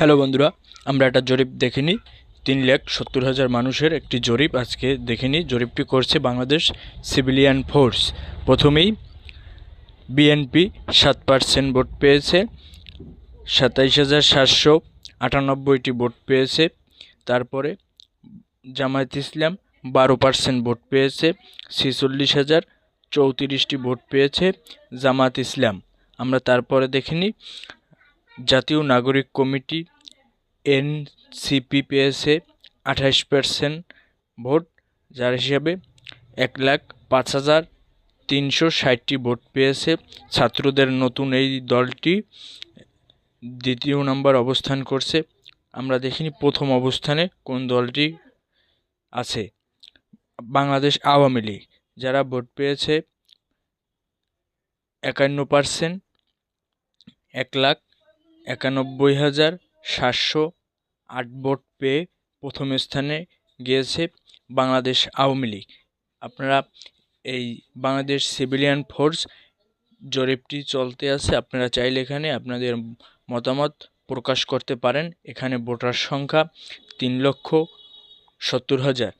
Hello বন্ধুরা, আমরা একটা জরিপ দেখে নিই তিন লাখ সত্তর হাজার মানুষের একটি জরিপ আজকে দেখে নিই জরিপটি করছে বাংলাদেশ সিভিলিয়ান ফোর্স। প্রথমেই বিএনপি সাত পার্সেন্ট ভোট পেয়েছে, সাতাইশ হাজার সাতশো আটানব্বইটি ভোট পেয়েছে, তারপরে জামায়াত ইসলাম বারো পার্সেন্ট ভোট পেয়েছে, ছেচল্লিশ হাজার চৌত্রিশটি ভোট পেয়েছে জামাত ইসলাম। আমরা তারপরে দেখে নিই জাতীয় নাগরিক কমিটি এনসিপি পেয়েছে আঠাশ পার্সেন্ট ভোট, যার হিসাবে এক লাখ পাঁচ হাজার তিনশো ষাটটি ভোট পেয়েছে। ছাত্রদের নতুন এই দলটি দ্বিতীয় নম্বর অবস্থান করছে। আমরা দেখিনি প্রথম অবস্থানে কোন দলটি আছে। বাংলাদেশ আওয়ামী লীগ, যারা ভোট পেয়েছে একান্ন পার্সেন্ট, এক লাখ একানব্বই হাজার সাতশো আট ভোট পেয়ে প্রথম স্থানে গিয়েছে বাংলাদেশ আওয়ামী লীগ। আপনারা এই বাংলাদেশ সিভিলিয়ান ফোর্স জরিপটি চলতে আছে, আপনারা চাইলে এখানে আপনাদের মতামত প্রকাশ করতে পারেন। এখানে ভোটার সংখ্যা তিন লক্ষ সত্তর হাজার।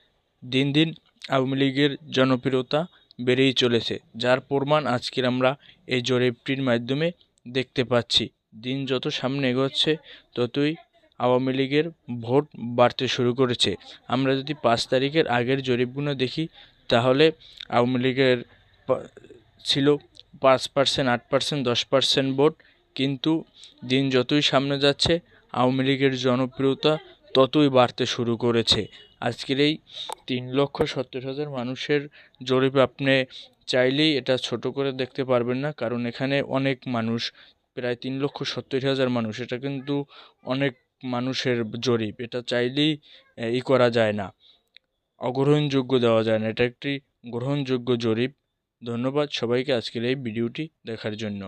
দিন দিন আওয়ামী লীগের জনপ্রিয়তা বেড়েই চলেছে, যার প্রমাণ আজকের আমরা এই জরিপটির মাধ্যমে দেখতে পাচ্ছি। দিন যত সামনে এগোচ্ছে, ততই আওয়ামী লীগের ভোট বাড়তে শুরু করেছে। আমরা যদি পাঁচ তারিখের আগের জরিপগুলো দেখি, তাহলে আওয়ামী লীগের ছিল পাঁচ পার্সেন্ট, আট পার্সেন্ট, দশ পার্সেন্ট ভোট। কিন্তু দিন যতই সামনে যাচ্ছে, আওয়ামী লীগের জনপ্রিয়তা ততই বাড়তে শুরু করেছে। আজকের এই তিন লক্ষ সত্তর হাজার মানুষের জরিপ আপনি চাইলেই এটা ছোট করে দেখতে পারবেন না, কারণ এখানে অনেক মানুষ প্রায় তিন লক্ষ সত্তর হাজার মানুষ। এটা কিন্তু অনেক মানুষের জরিপ। এটা চাইলেই ই করা যায় না। অগ্রহণযোগ্য দেওয়া যায় না। এটা একটি গ্রহণযোগ্য জরিপ। ধন্যবাদ সবাইকে আজকের এই ভিডিওটি দেখার জন্য।